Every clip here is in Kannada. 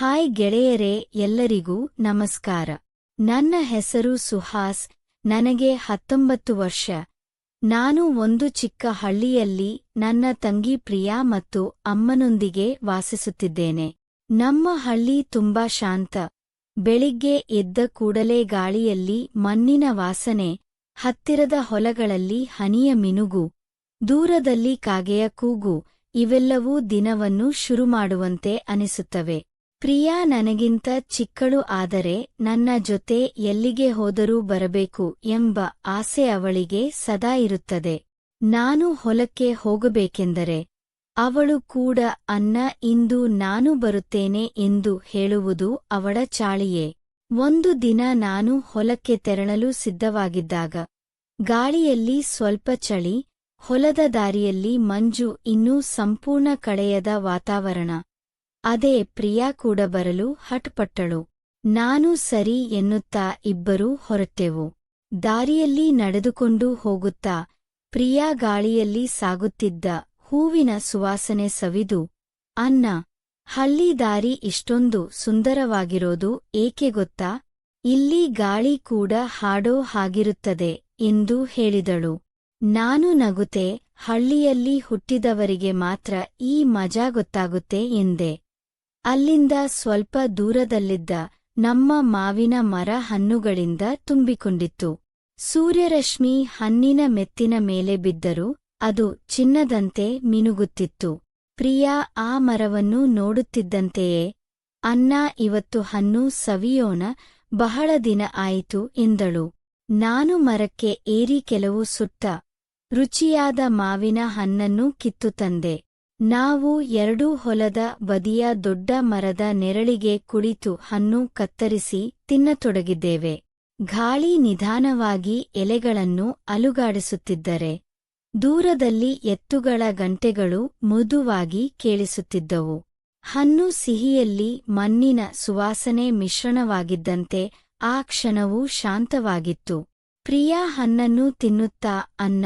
ಹಾಯ್ ಗೆಳೆಯರೇ, ಎಲ್ಲರಿಗೂ ನಮಸ್ಕಾರ. ನನ್ನ ಹೆಸರು ಸುಹಾಸ್, ನನಗೆ ಹತ್ತೊಂಬತ್ತು ವರ್ಷ. ನಾನು ಒಂದು ಚಿಕ್ಕ ಹಳ್ಳಿಯಲ್ಲಿ ನನ್ನ ತಂಗಿ ಪ್ರಿಯಾ ಮತ್ತು ಅಮ್ಮನೊಂದಿಗೆ ವಾಸಿಸುತ್ತಿದ್ದೇನೆ. ನಮ್ಮ ಹಳ್ಳಿ ತುಂಬಾ ಶಾಂತ. ಬೆಳಿಗ್ಗೆ ಎದ್ದ ಕೂಡಲೇ ಗಾಳಿಯಲ್ಲಿ ಮಣ್ಣಿನ ವಾಸನೆ, ಹತ್ತಿರದ ಹೊಲಗಳಲ್ಲಿ ಹನಿಯ ಮಿನುಗು, ದೂರದಲ್ಲಿ ಕಾಗೆಯ ಕೂಗು, ಇವೆಲ್ಲವೂ ದಿನವನ್ನು ಶುರುಮಾಡುವಂತೆ ಅನಿಸುತ್ತವೆ. ಪ್ರಿಯಾ ನನಗಿಂತ ಚಿಕ್ಕಳು ಆದರೆ ನನ್ನ ಜೊತೆ ಎಲ್ಲಿಗೆ ಹೋದರೂ ಬರಬೇಕು ಎಂಬ ಆಸೆ ಅವಳಿಗೆ ಸದಾ ಇರುತ್ತದೆ. ನಾನು ಹೊಲಕ್ಕೆ ಹೋಗಬೇಕೆಂದರೆ ಅವಳು ಕೂಡ ಅನ್ನ ಇಂದು ನಾನು ಬರುತ್ತೇನೆ ಎಂದು ಹೇಳುವುದು ಅವಳ ಚಾಳಿಯೇ. ಒಂದು ದಿನ ನಾನು ಹೊಲಕ್ಕೆ ತೆರಳಲು ಸಿದ್ಧವಾಗಿದ್ದಾಗ ಗಾಳಿಯಲ್ಲಿ ಸ್ವಲ್ಪ ಚಳಿ, ಹೊಲದ ದಾರಿಯಲ್ಲಿ ಮಂಜು ಇನ್ನೂ ಸಂಪೂರ್ಣ ಕಳೆಯದ ವಾತಾವರಣ. ಅದೇ ಪ್ರಿಯಾ ಕೂಡ ಬರಲು ಹಟ್ಪಟ್ಟಳು ನಾನು ಸರಿ ಎನ್ನುತ್ತಾ ಇಬ್ಬರೂ ಹೊರಟೆವು. ದಾರಿಯಲ್ಲಿ ನಡೆದುಕೊಂಡು ಹೋಗುತ್ತಾ ಪ್ರಿಯಾ ಗಾಳಿಯಲ್ಲಿ ಸಾಗುತ್ತಿದ್ದ ಹೂವಿನ ಸುವಾಸನೆ ಸವಿದು ಅನ್ನ ಹಳ್ಳಿ ದಾರಿ ಇಷ್ಟೊಂದು ಸುಂದರವಾಗಿರೋದು ಏಕೆ ಗೊತ್ತಾ? ಇಲ್ಲಿ ಗಾಳಿ ಕೂಡ ಹಾಡೋ ಹಾಗಿರುತ್ತದೆ ಎಂದು ಹೇಳಿದಳು. ನಾನು ನಗುತೆ, ಹಳ್ಳಿಯಲ್ಲಿ ಹುಟ್ಟಿದವರಿಗೆ ಮಾತ್ರ ಈ ಮಜಾ ಗೊತ್ತಾಗುತ್ತೆ ಎಂದೆ. ಅಲ್ಲಿಂದ ಸ್ವಲ್ಪ ದೂರದಲ್ಲಿದ್ದ ನಮ್ಮ ಮಾವಿನ ಮರ ಹಣ್ಣುಗಳಿಂದ ತುಂಬಿಕೊಂಡಿತ್ತು. ಸೂರ್ಯರಶ್ಮಿ ಹಣ್ಣಿನ ಮೆತ್ತಿನ ಮೇಲೆ ಬಿದ್ದರೂ ಅದು ಚಿನ್ನದಂತೆ ಮಿನುಗುತ್ತಿತ್ತು. ಪ್ರಿಯಾ, ಆ ಮರವನ್ನು ನೋಡುತ್ತಿದ್ದಂತೆಯೇ? ಅನ್ನ ಇವತ್ತು ಹಣ್ಣು ಸವಿಯೋಣ, ಬಹಳ ದಿನ ಆಯಿತು ಎಂದಳು. ನಾನು ಮರಕ್ಕೆ ಏರಿ ಕೆಲವು ಸುಟ್ಟ, ರುಚಿಯಾದ ಮಾವಿನ ಹಣ್ಣನ್ನು ಕಿತ್ತು ತಂದೆ. ನಾವು ಎರಡೂ ಹೊಲದ ಬದಿಯ ದೊಡ್ಡ ಮರದ ನೆರಳಿಗೆ ಕುಳಿತು ಹಣ್ಣು ಕತ್ತರಿಸಿ ತಿನ್ನತೊಡಗಿದ್ದೇವೆ. ಗಾಳಿ ನಿಧಾನವಾಗಿ ಎಲೆಗಳನ್ನು ಅಲುಗಾಡಿಸುತ್ತಿದ್ದರೆ, ದೂರದಲ್ಲಿ ಎತ್ತುಗಳ ಗಂಟೆಗಳು ಮೃದುವಾಗಿ ಕೇಳಿಸುತ್ತಿದ್ದವು. ಹಣ್ಣು ಸಿಹಿಯಲ್ಲಿ ಮಣ್ಣಿನ ಸುವಾಸನೆ ಮಿಶ್ರಣವಾಗಿದ್ದಂತೆ ಆ ಕ್ಷಣವೂ ಶಾಂತವಾಗಿತ್ತು. ಪ್ರಿಯಾ ಹಣ್ಣನ್ನು ತಿನ್ನುತ್ತಾ ಅನ್ನ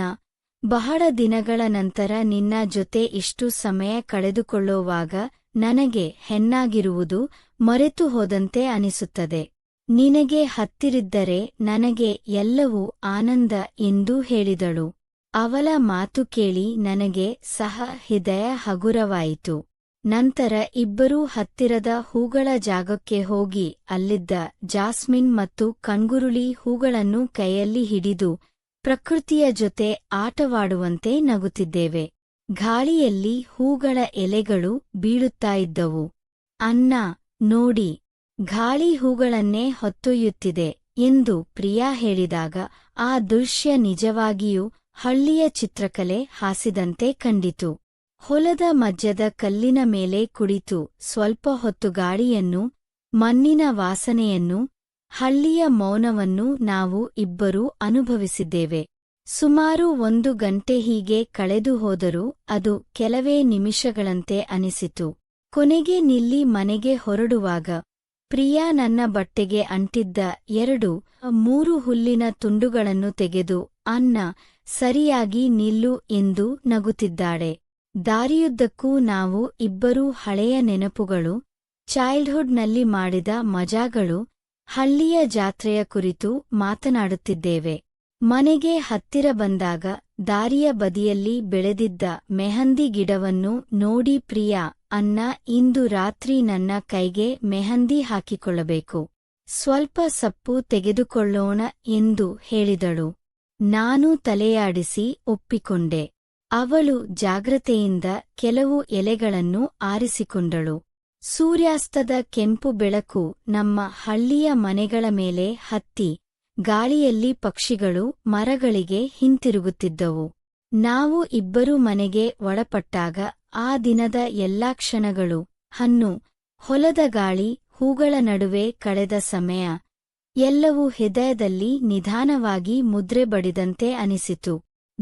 ಬಹಳ ದಿನಗಳ ನಂತರ ನಿನ್ನ ಜೊತೆ ಇಷ್ಟು ಸಮಯ ಕಳೆದುಕೊಳ್ಳುವಾಗ ನನಗೆ ಹೆಣ್ಣಾಗಿರುವುದು ಮರೆತು ಹೋದಂತೆ ಅನಿಸುತ್ತದೆ. ನಿನಗೆ ಹತ್ತಿರಿದ್ದರೆ ನನಗೆ ಎಲ್ಲವೂ ಆನಂದ ಎಂದು ಹೇಳಿದಳು. ಅವಳ ಮಾತು ಕೇಳಿ ನನಗೆ ಸಹ ಹೃದಯ ಹಗುರವಾಯಿತು. ನಂತರ ಇಬ್ಬರೂ ಹತ್ತಿರದ ಹೂಗಳ ಜಾಗಕ್ಕೆ ಹೋಗಿ ಅಲ್ಲಿದ್ದ ಜಾಸ್ಮಿನ್ ಮತ್ತು ಕಣ್ಗುರುಳಿ ಹೂಗಳನ್ನು ಕೈಯಲ್ಲಿ ಹಿಡಿದು ಪ್ರಕೃತಿಯ ಜೊತೆ ಆಟವಾಡುವಂತೆ ನಗುತ್ತಿದ್ದೇವೆ. ಗಾಳಿಯಲ್ಲಿ ಹೂಗಳ ಎಲೆಗಳು ಬೀಳುತ್ತಾ ಇದ್ದವು. ಅನ್ನ ನೋಡಿ, ಗಾಳಿ ಹೂಗಳನ್ನೇ ಹೊತ್ತೊಯ್ಯುತ್ತಿದೆ ಎಂದು ಪ್ರಿಯಾ ಹೇಳಿದಾಗ ಆ ದೃಶ್ಯ ನಿಜವಾಗಿಯೂ ಹಳ್ಳಿಯ ಚಿತ್ರಕಲೆ ಹಾಸಿದಂತೆ ಕಂಡಿತು. ಹೊಲದ ಮಜ್ಜದ ಕಲ್ಲಿನ ಮೇಲೆ ಕುಳಿತು ಸ್ವಲ್ಪ ಹೊತ್ತು ಗಾಳಿಯನ್ನು, ಮಣ್ಣಿನ ವಾಸನೆಯನ್ನು ಹಳ್ಳಿಯ ಮೌನವನ್ನು ನಾವು ಇಬ್ಬರೂ ಅನುಭವಿಸಿದ್ದೇವೆ. ಸುಮಾರು ಒಂದು ಗಂಟೆ ಹೀಗೆ ಕಳೆದು ಹೋದರೂ ಅದು ಕೆಲವೇ ನಿಮಿಷಗಳಂತೆ ಅನಿಸಿತು. ಕೊನೆಗೆ ನಿಲ್ಲಿ ಮನೆಗೆ ಹೊರಡುವಾಗ, ಪ್ರಿಯಾ ನನ್ನ ಬಟ್ಟೆಗೆ ಅಂಟಿದ್ದ ಎರಡು, ಮೂರು ಹುಲ್ಲಿನ ತುಂಡುಗಳನ್ನು ತೆಗೆದು ಅನ್ನ ಸರಿಯಾಗಿ ನಿಲ್ಲು ಎಂದು ನಗುತ್ತಿದ್ದಾಳೆ. ದಾರಿಯುದ್ದಕ್ಕೂ ನಾವು ಇಬ್ಬರೂ ಹಳೆಯ ನೆನಪುಗಳು ಚೈಲ್ಡ್ಹುಡ್ನಲ್ಲಿ ಮಾಡಿದ ಮಜಾಗಳು ಹಳ್ಳಿಯ ಜಾತ್ರೆಯ ಕುರಿತು ಮಾತನಾಡುತ್ತಿದ್ದೇವೆ. ಮನೆಗೆ ಹತ್ತಿರ ಬಂದಾಗ ದಾರಿಯ ಬದಿಯಲ್ಲಿ ಬೆಳೆದಿದ್ದ ಮೆಹಂದಿ ಗಿಡವನ್ನು ನೋಡಿ ಪ್ರಿಯಾ ಅನ್ನ ಇಂದು ರಾತ್ರಿ ನನ್ನ ಕೈಗೆ ಮೆಹಂದಿ ಹಾಕಿಕೊಳ್ಳಬೇಕು. ಸ್ವಲ್ಪ ಸಪ್ಪು ತೆಗೆದುಕೊಳ್ಳೋಣ ಎಂದು ಹೇಳಿದಳು. ನಾನು ತಲೆಯಾಡಿಸಿ ಒಪ್ಪಿಕೊಂಡೆ. ಅವಳು ಜಾಗ್ರತೆಯಿಂದ ಕೆಲವು ಎಲೆಗಳನ್ನು ಆರಿಸಿಕೊಂಡಳು. ಸೂರ್ಯಾಸ್ತದ ಕೆಂಪು ಬೆಳಕು ನಮ್ಮ ಹಳ್ಳಿಯ ಮನೆಗಳ ಮೇಲೆ ಹತ್ತಿ, ಗಾಳಿಯಲ್ಲಿ ಪಕ್ಷಿಗಳು ಮರಗಳಿಗೆ ಹಿಂತಿರುಗುತ್ತಿದ್ದವು. ನಾವು ಇಬ್ಬರು ಮನೆಗೆ ಒಳಪಟ್ಟಾಗ ಆ ದಿನದ ಎಲ್ಲಾ ಕ್ಷಣಗಳು, ಹಣ್ಣು, ಹೊಲದ ಗಾಳಿ, ಹೂಗಳ ನಡುವೆ ಕಳೆದ ಸಮಯ, ಎಲ್ಲವೂ ಹೃದಯದಲ್ಲಿ ನಿಧಾನವಾಗಿ ಮುದ್ರೆ ಬಡಿದಂತೆ ಅನಿಸಿತು.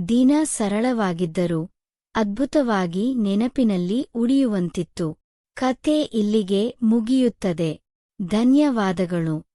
ದಿನ ಸರಳವಾಗಿದ್ದರೂ, ಅದ್ಭುತವಾಗಿ ನೆನಪಿನಲ್ಲಿ ಉಳಿಯುವಂತಿತ್ತು. ಕತೆ ಇಲ್ಲಿಗೆ ಮುಗಿಯುತ್ತದೆ. ಧನ್ಯವಾದಗಳು.